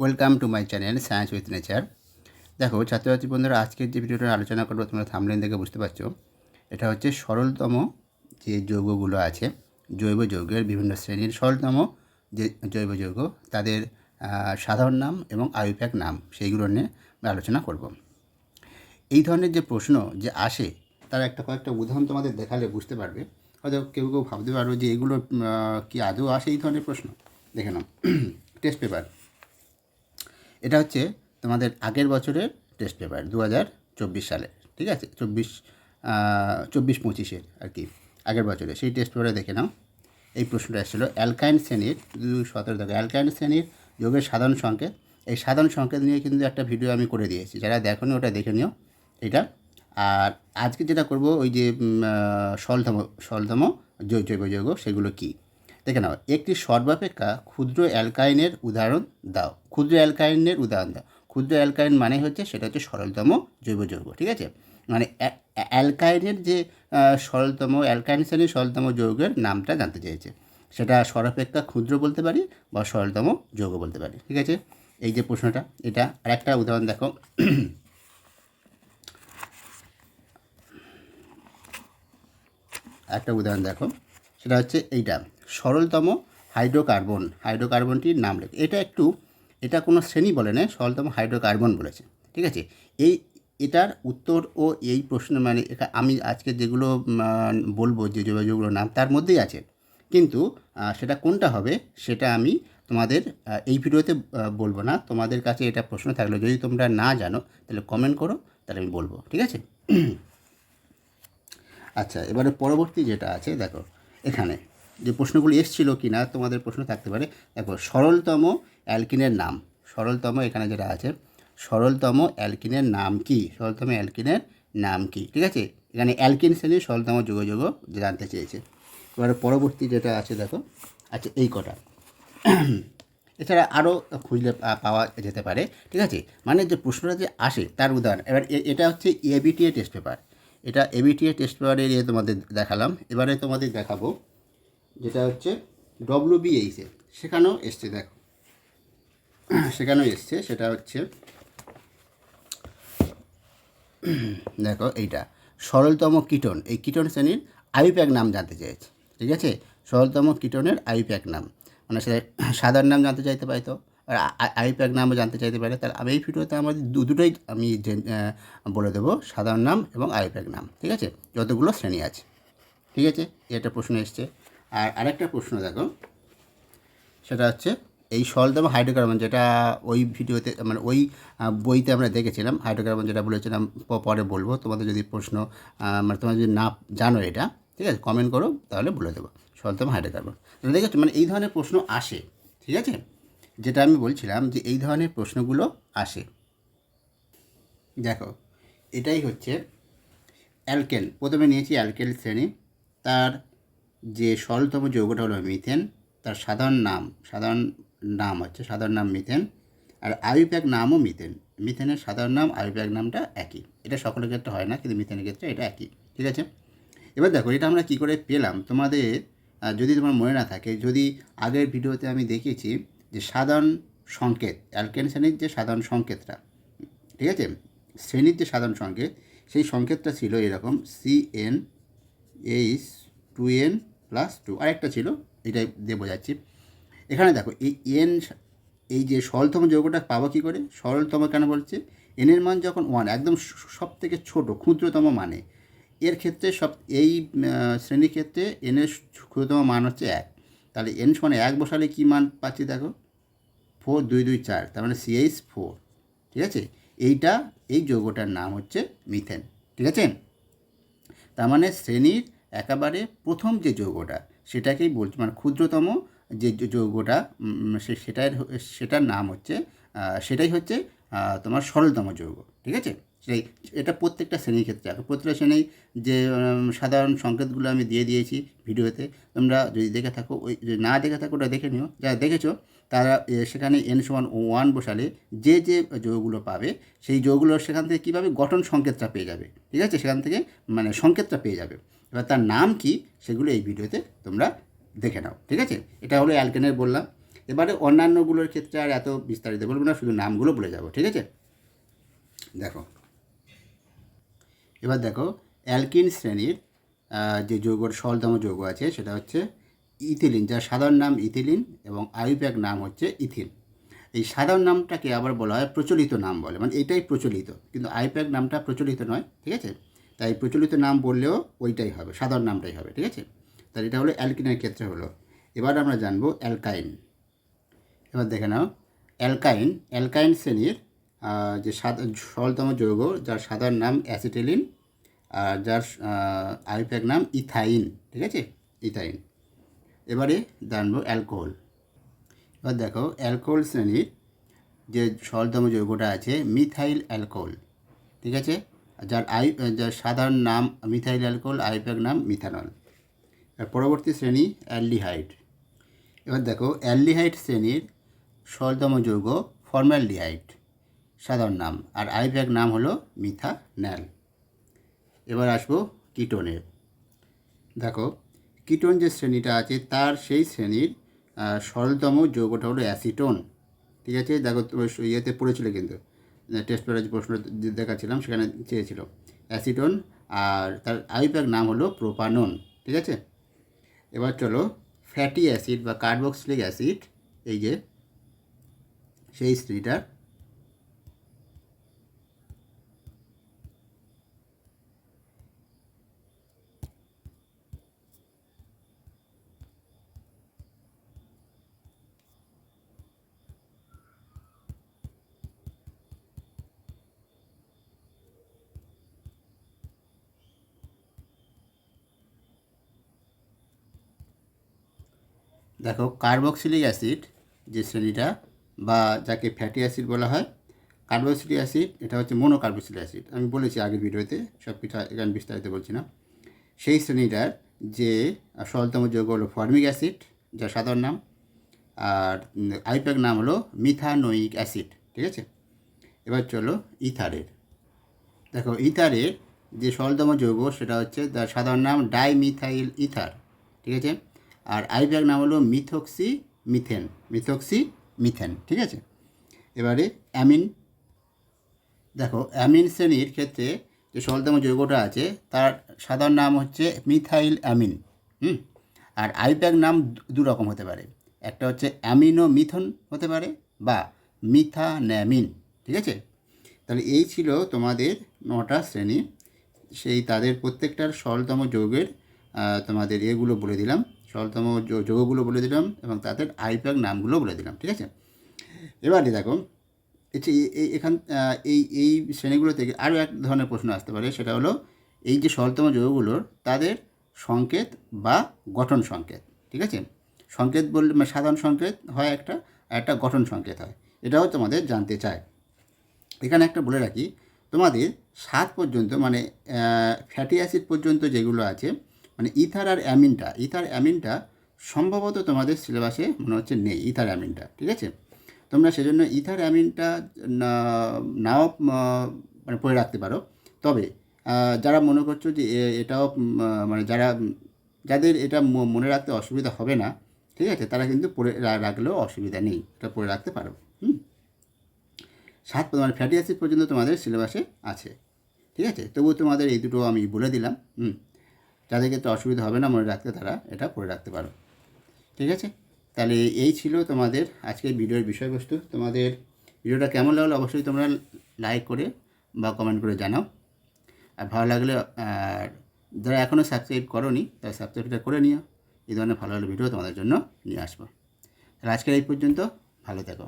Welcome to my channel science with nature দেখো, ছাত্রছাত্রী বন্ধুরা, আজকের যে ভিডিওটা আলোচনা করব, তোমরা থামলেন দেখে বুঝতে পারছ। এটা হচ্ছে সরলতম যে যৌগগুলো আছে, জৈব যৌগের বিভিন্ন শ্রেণির সরলতম যে জৈব যৌগ, তাদের সাধারণ নাম এবং আয়ুপ্যাক নাম, সেইগুলো নিয়ে আলোচনা করব। এই ধরনের যে প্রশ্ন যে আসে, তার একটা কয়েকটা উদাহরণ তোমাদের দেখালে বুঝতে পারবে। হয়তো কেউ কেউ ভাবতে পারবে যে এগুলো কি আদৌ আসে এই ধরনের প্রশ্ন? দেখে নাও। টেস্ট পেপার এটা হচ্ছে তোমাদের আগের বছরের টেস্ট পেপার দু হাজার চব্বিশ সালে ঠিক আছে? চব্বিশ চব্বিশ পঁচিশের আর কি, আগের বছরে। সেই টেস্ট পেপারে দেখে নাও। এই প্রশ্নটা এসেছিল অ্যালকাইন শ্রেণির দু সতেরো থেকে অ্যালকাইন শ্রেণির যোগের সাধারণ সংকেত। এই সাধারণ সংকেত নিয়ে কিন্তু একটা ভিডিও আমি করে দিয়েছি। যারা দেখোনি, ওটা দেখে নিও এটা। আর আজকে যেটা করব, ওই যে সলধম সলধম, জৈব যৌগ সেগুলো কী? দেখে নাও, একটি সর্বাপেক্ষা ক্ষুদ্র অ্যালকাইনের উদাহরণ দাও, ক্ষুদ্র অ্যালকাইনের উদাহরণ দাও। ক্ষুদ্র অ্যালকাইন মানে হচ্ছে সেটা হচ্ছে সরলতম জৈব যৌগ, ঠিক আছে? মানে অ্যা- অ্যা- অ্যালকাইনের যে সরলতম, অ্যালকাইন শ্রেণির সরলতম যৌগের নামটা জানতে চেয়েছে। সেটা সর্বাপেক্ষা ক্ষুদ্র বলতে পারি বা সরলতম যৌগ বলতে পারি, ঠিক আছে? এই যে প্রশ্নটা, এটা আরেকটা উদাহরণ দেখো। একটা উদাহরণ দেখো, সেটা হচ্ছে এইটা। সরলতম হাইড্রোকার্বন, হাইড্রোকার্বনটির নাম লেখে। এটা একটু, এটা কোনো শ্রেণি বলে না, সরলতম হাইড্রোকার্বন বলেছে। ঠিক আছে? এই, এটার উত্তর ও এই প্রশ্ন মানে আমি আজকে যেগুলো বলব যে যোগাযোগগুলোর নাম, তার মধ্যেই আছে। কিন্তু সেটা কোনটা হবে, সেটা আমি তোমাদের এই ভিডিওতে বলব না। তোমাদের কাছে এটা প্রশ্ন থাকলে, যদি তোমরা না জানো, তাহলে কমেন্ট করো, তাহলে আমি বলব। ঠিক আছে? আচ্ছা এবারে পরবর্তী যেটা আছে, দেখো, এখানে। যে প্রশ্নগুলো এসছিল কি না, তোমাদের প্রশ্ন থাকতে পারে। দেখো, সরলতম অ্যালকিনের নাম। সরলতম এখানে যেটা আছে, সরলতম অ্যালকিনের নাম কি? সরলতম অ্যালকিনের নাম কি? ঠিক আছে? এখানে অ্যালকিন শ্রেণির সরলতম যোগাযোগ জানতে চেয়েছে। এবারে পরবর্তী যেটা আছে, দেখো আচ্ছা এই কটা। এছাড়া আরও খুঁজলে পাওয়া যেতে পারে। ঠিক আছে? মানে যে প্রশ্নটা যে আসে, তার উদাহরণ। এবার এটা হচ্ছে এবিটিএ টেস্ট পেপার এটা এবিটিএ টেস্ট পেপারের তোমাদের দেখালাম। এবারে তোমাদের দেখাবো যেটা হচ্ছে ডব্লিউ বিএইচে সেখানেও এসছে, দেখো। সেখানেও এসছে, সেটা হচ্ছে, দেখো এইটা। সরলতম কীটন, এই কীটন শ্রেণির আইপ্যাক নাম জানতে চেয়েছে, ঠিক আছে? সরলতম কীটনের আইপ্যাক নাম। মানে সে সাধারণ নাম জানতে চাইতে পারে তো। আর আইপ্যাক নামও জানতে চাইতে পারে। তাহলে আমি এই ভিডিওতে আমাদের দু, দুটোই আমি বলে দেবো, সাধারণ নাম এবং আইপ্যাক নাম, ঠিক আছে? যতগুলো শ্রেণি আছে, ঠিক আছে? এটা প্রশ্ন এসছে। আর আরেকটা প্রশ্ন দেখো। সেটা হচ্ছে, এই সলতম হাইড্রোকার্বন যেটা ওই ভিডিওতে মানে ওই বইতে আমরা দেখেছিলাম, হাইড্রোকার্বন যেটা বলেছিলাম পরে বলব। তোমাদের যদি প্রশ্ন মানে তোমরা যদি না জানো এটা, ঠিক আছে কমেন্ট করো, তাহলে বলে দেবো সলতম হাইড্রোকার্বন। তাহলে দেখেছ মানে এই ধরনের প্রশ্ন আসে, ঠিক আছে? যেটা আমি বলছিলাম যে এই ধরনের প্রশ্নগুলো আসে। দেখো, এটাই হচ্ছে অ্যালকেন, প্রথমে নিয়েছি অ্যালকেল শ্রেণি, তার যে সরলতম যৌগটা হলো মিথেন, তার সাধারণ নাম সাধারণ নাম হচ্ছে, সাধারণ নাম মিথেন, আর আয়ুপ্যাক নামও মিথেন। মিথেনের সাধারণ নাম, আয়ুপ্যাক নামটা একই। এটা সকলের ক্ষেত্রে হয় না, কিন্তু মিথেনের ক্ষেত্রে এটা একই। ঠিক আছে? এবার দেখো, এটা আমরা কী করে পেলাম? তোমাদের যদি তোমার মনে না থাকে, যদি আগের ভিডিওতে আমি দেখিয়েছি যে সাধারণ সংকেত, অ্যালকেন শ্রেণির যে সাধারণ সংকেতটা, ঠিক আছে? শ্রেণির যে সাধারণ সংকেত, সেই সংকেতটা ছিল এরকম C N H two N plus two, আরেকটা ছিল এটাই দিয়ে বোঝাচ্ছি। এখানে দেখো, এই এন, এই যে সরলতম যৌগটা পাবো কী করে? সরলতম কেন বলছে? এনের মান যখন ওয়ান একদম সব থেকে ছোটো, ক্ষুদ্রতম মানে। এর ক্ষেত্রে সব, এই শ্রেণির ক্ষেত্রে এনের ক্ষুদ্রতম মান হচ্ছে এক। তাহলে এন সমানে এক বসালে কী মান পাচ্ছি দেখো? ফোর দুই দুই, চার, তার মানে সিএইচ ফোর ঠিক আছে? এইটা, এই যৌগটার নাম হচ্ছে মিথেন ঠিক আছে? তার মানে শ্রেণির একেবারে প্রথম যে যৌগটা, সেটাকেই বলছি মানে ক্ষুদ্রতম যে যৌগটা সে- সেটার সেটার নাম হচ্ছে সেটাই হচ্ছে তোমার সরলতম যৌগ, ঠিক আছে? সেই, এটা প্রত্যেকটা শ্রেণির ক্ষেত্রে আছে প্রত্যেকটা শ্রেণি যে সাধারণ সংকেতগুলো আমি দিয়ে দিয়েছি ভিডিওতে, তোমরা যদি দেখে থাকো, ওই না দেখে থাকো, ওটা দেখে নিও। যারা দেখেছ, তারা সেখানে এন সমান ওয়ান বসালে যে যে যৌগগুলো পাবে, সেই যৌগগুলোর সেখান থেকে কীভাবে গঠন সংকেতটা পেয়ে যাবে, ঠিক আছে? সেখান থেকে মানে সংকেতটা পেয়ে যাবে। এবার তার নাম কি সেগুলো এই ভিডিওতে তোমরা দেখে নাও, ঠিক আছে? এটা হলো অ্যালকেনের বললাম। এবারে অন্যান্যগুলোর ক্ষেত্রে আর এত বিস্তারিত বলব না, শুধু নামগুলো বলে যাব, ঠিক আছে? দেখো, এবার দেখো, অ্যালকিন শ্রেণির যে যৌগর সরলতম যৌগ আছে, সেটা হচ্ছে ইথিলিন, যার সাধারণ নাম ইথিলিন এবং আয়ুপ্যাক নাম হচ্ছে ইথিল। এই সাধারণ নামটাকে আবার বলা হয় প্রচলিত নাম বলে মানে এটাই প্রচলিত, কিন্তু আইপ্যাক নামটা প্রচলিত নয়, ঠিক আছে? তাই প্রচলিত নাম বললেও ওইটাই হবে, সাধারণ নামটাই হবে, ঠিক আছে? তাহলে এটা হলো অ্যালকিনের ক্ষেত্রে হলো। এবার আমরা জানব অ্যালকাইন। এবার দেখে নাও, অ্যালকাইন অ্যালকাইন শ্রেণির যে সরলতম যৌগ, যার সাধারণ নাম অ্যাসিটেলিন, আর যার আইপ্যাক নাম ইথাইন, ঠিক আছে? ইথাইন। এবারে জানব অ্যালকোহল। এবার দেখো, অ্যালকোহল শ্রেণির যে সরলতম যৌগটা আছে, মিথাইল অ্যালকোহল, ঠিক আছে? যার আই যার সাধারণ নাম মিথাইল অ্যালকোহল আইপ্যাক নাম মিথানল। পরবর্তী শ্রেণি অ্যালডিহাইড। এবার দেখো, অ্যালডিহাইড শ্রেণির সরলতম যৌগ ফর্মালডিহাইড, সাধারণ নাম। আর আইপ্যাক নাম হলো মিথান্যাল এবার আসব কিটোনের দেখো, কিটোন যে শ্রেণীটা আছে, তার সেই শ্রেণির সরলতম যৌগটা হলো অ্যাসিটোন। ঠিক আছে? দেখো ইয়েতে পড়েছিল কিন্তু। টেস্ট পেপারে প্রশ্ন দেখাচ্ছিলাম, সেখানে চেয়েছিল অ্যাসিটন আর তার আইপ্যাক নাম হলো প্রোপানন ঠিক আছে? এবার চলো ফ্যাটি অ্যাসিড বা কার্বক্সিলিক অ্যাসিড এই যে, সেই শ্রেণীটার দেখো কার্বক্সিলিক অ্যাসিড যে শ্রেণীটা, বা যাকে ফ্যাটি অ্যাসিড বলা হয় কার্বক্সিলিক অ্যাসিড এটা হচ্ছে মোনোকার্বক্সিলিক অ্যাসিড আমি বলেছি আগের ভিডিওতে সব কিছু এখানে বিস্তারিত বলছি না। সেই শ্রেণীটার যে সরলতম যৌগ হলো ফর্মিক অ্যাসিড যা সাধারণ নাম, আর আইপ্যাক নাম হলো মিথানোইক অ্যাসিড ঠিক আছে? এবার চলো ইথারের। দেখো, ইথারের যে সরলতম যৌগ, সেটা হচ্ছে তার সাধারণ নাম ডাইমিথাইল ইথার, ঠিক আছে? আর আইপ্যাক নাম হলো মিথক্সি মিথেন মিথক্সি মিথেন ঠিক আছে? এবারে অ্যামিন, দেখো অ্যামিন শ্রেণির ক্ষেত্রে যে সরলতম যৌগটা আছে, তার সাধারণ নাম হচ্ছে মিথাইল অ্যামিন, হুম? আর আইপ্যাক নাম দু রকম হতে পারে। একটা হচ্ছে অ্যামিনো মিথন হতে পারে বা মিথান্যামিন ঠিক আছে? তাহলে এই ছিল তোমাদের নটা শ্রেণি। সেই তাদের প্রত্যেকটার সরলতম যৌগের তোমাদের এগুলো বলে দিলাম। সরলতম যৌগগুলো বলে দিলাম এবং তাদের আইপ্যাক নামগুলো বলে দিলাম, ঠিক আছে? এবারে দেখো এখান এই এই শ্রেণীগুলো থেকে আরও এক ধরনের প্রশ্ন আসতে পারে, সেটা হলো এই যে সরলতম যৌগগুলোর তাদের সংকেত বা গঠন সংকেত, ঠিক আছে? সংকেত বললে মানে সাধারণ সংকেত হয় একটা একটা গঠন সংকেত হয়, এটাও তোমাদের জানতে চায় এখানে একটা বলে রাখি, তোমাদের সাত পর্যন্ত মানে ফ্যাটি অ্যাসিড পর্যন্ত যেগুলো আছে মানে ইথার আর অ্যামিনটা, ইথার অ্যামিনটা সম্ভবত তোমাদের সিলেবাসে মনে হচ্ছে নেই, ইথার অ্যামিনটা, ঠিক আছে? তোমরা সেজন্য ইথার অ্যামিনটা নাও মানে পড়ে রাখতে পারো। তবে যারা মনে করছ যে এটাও মানে যারা, যাদের এটা মনে রাখতে অসুবিধা হবে না, ঠিক আছে? তারা কিন্তু পড়ে রাখলেও অসুবিধা নেই, এটা পড়ে রাখতে পারো, হুম? সাত মানে ফ্যাটি অ্যাসিড পর্যন্ত তোমাদের সিলেবাসে আছে, ঠিক আছে? তবুও তোমাদের এই দুটো আমি বলে দিলাম, হুম? যাদের ক্ষেত্রে অসুবিধা হবে না মনে রাখতে তারা এটা পড়ে রাখতে পারো। ঠিক আছে? তাহলে এই ছিল তোমাদের আজকের ভিডিওর বিষয়বস্তু। তোমাদের ভিডিওটা কেমন লাগল অবশ্যই তোমরা লাইক করে বা কমেন্ট করে জানাও। আর ভালো লাগলে, আর যারা এখনও সাবস্ক্রাইব করোনি, তারা সাবস্ক্রাইবটা করে নিও। এই ধরনের ভালো ভালো ভিডিও তোমাদের জন্য নিয়ে আসব। তাহলে আজকের এই পর্যন্ত, ভালো থেকো।